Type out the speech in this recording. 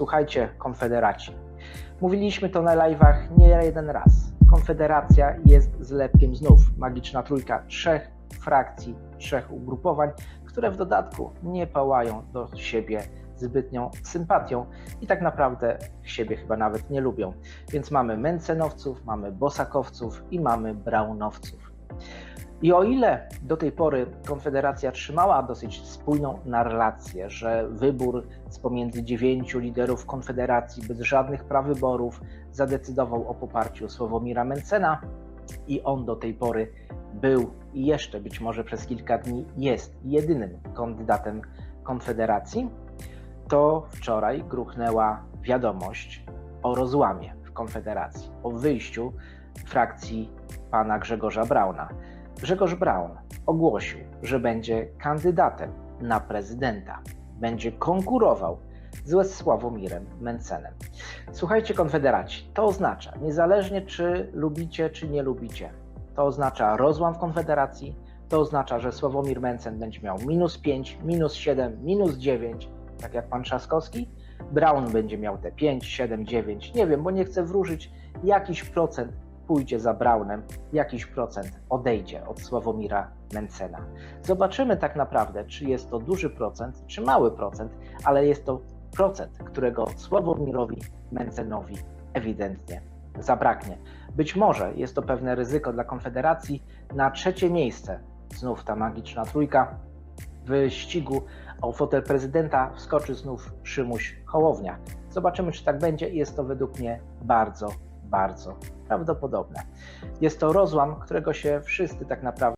Słuchajcie, konfederaci. Mówiliśmy to na live'ach nie jeden raz. Konfederacja jest zlepkiem znów. Magiczna trójka trzech frakcji, trzech ugrupowań, które w dodatku nie pałają do siebie zbytnią sympatią i tak naprawdę siebie chyba nawet nie lubią. Więc mamy Mencenowców, mamy Bosakowców i mamy Braunowców. I o ile do tej pory Konfederacja trzymała dosyć spójną narrację, że wybór z pomiędzy dziewięciu liderów Konfederacji bez żadnych prawyborów zadecydował o poparciu Sławomira Mencena i on do tej pory był i jeszcze być może przez kilka dni jest jedynym kandydatem Konfederacji, to wczoraj gruchnęła wiadomość o rozłamie w Konfederacji, o wyjściu frakcji pana Grzegorza Brauna. Grzegorz Braun ogłosił, że będzie kandydatem na prezydenta. Będzie konkurował z Sławomirem Mencenem. Słuchajcie, konfederaci, to oznacza, niezależnie czy lubicie, czy nie lubicie, to oznacza rozłam w konfederacji, to oznacza, że Sławomir Mencen będzie miał minus 5, minus 7, minus 9, tak jak pan Trzaskowski. Braun będzie miał te 5, 7, 9, nie wiem, bo nie chcę wróżyć, jakiś procent pójdzie za Braunem, jakiś procent odejdzie od Sławomira Mencena. Zobaczymy tak naprawdę, czy jest to duży procent, czy mały procent, ale jest to procent, którego Sławomirowi Mencenowi ewidentnie zabraknie. Być może jest to pewne ryzyko dla Konfederacji. Na trzecie miejsce znów ta magiczna trójka w wyścigu o fotel prezydenta wskoczy znów Szymuś Hołownia. Zobaczymy, czy tak będzie. Jest to według mnie bardzo, bardzo prawdopodobne. Jest to rozłam, którego się wszyscy tak naprawdę